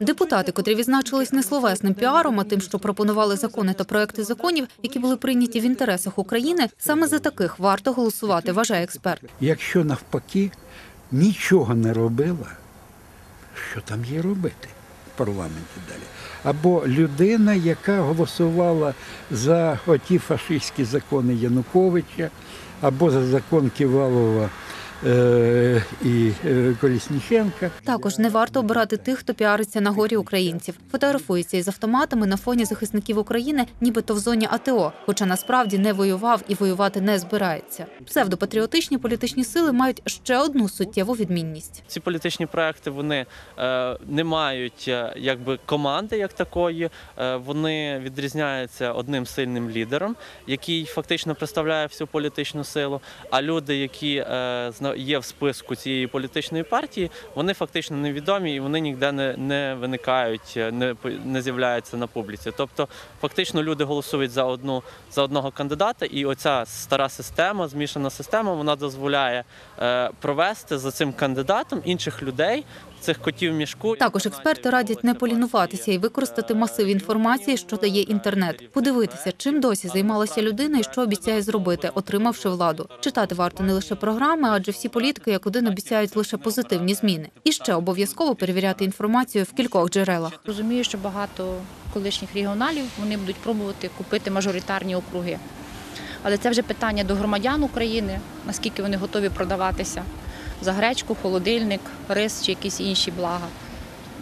Депутати, котрі відзначились не словесним піаром, а тим, що пропонували закони та проекти законів, які були прийняті в інтересах України, саме за таких варто голосувати, вважає експерт. Якщо навпаки нічого не робила, що там є робити в парламенті далі? Або людина, яка голосувала за оті фашистські закони Януковича, або за закон Ківалова і е, Колісніченка. Також не варто обирати тих, хто піариться на горі українців, фотографується із автоматами на фоні захисників України, нібито в зоні АТО, хоча насправді не воював і воювати не збирається. Псевдопатріотичні політичні сили мають ще одну суттєву відмінність. Ці політичні проекти вони е, не мають е, якби команди як такої. Е, вони відрізняються одним сильним лідером, який фактично представляє всю політичну силу. А люди, які е, є в списку цієї політичної партії, вони фактично невідомі і вони ніде не, не виникають, не, не з'являються на публіці. Тобто, фактично, люди голосують за одну за одного кандидата, і оця стара система, змішана система, вона дозволяє е, провести за цим кандидатом інших людей, цих котів мішку. Також експерти радять не полінуватися і використати масив інформації, що дає інтернет, подивитися, чим досі займалася людина і що обіцяє зробити, отримавши владу. Читати варто не лише програми, адже всі політики як один обіцяють лише позитивні зміни. І ще обов'язково перевіряти інформацію в кількох джерелах. Розумію, що багато колишніх регіоналів вони будуть пробувати купити мажоритарні округи. Але це вже питання до громадян України, наскільки вони готові продаватися за гречку, холодильник, рис чи якісь інші блага.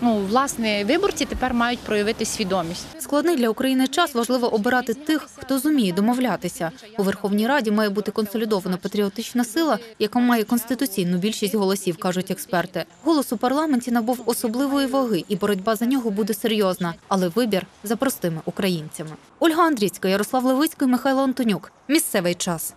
Ну, власне, виборці тепер мають проявити свідомість. Складний для України час важливо обирати тих, хто зуміє домовлятися. У Верховній Раді має бути консолідована патріотична сила, яка має конституційну більшість голосів, кажуть експерти. Голос у парламенті набув особливої ваги, і боротьба за нього буде серйозна, але вибір за простими українцями. Ольга Андрійська, Ярослав Левицький, Михайло Антонюк. Місцевий час.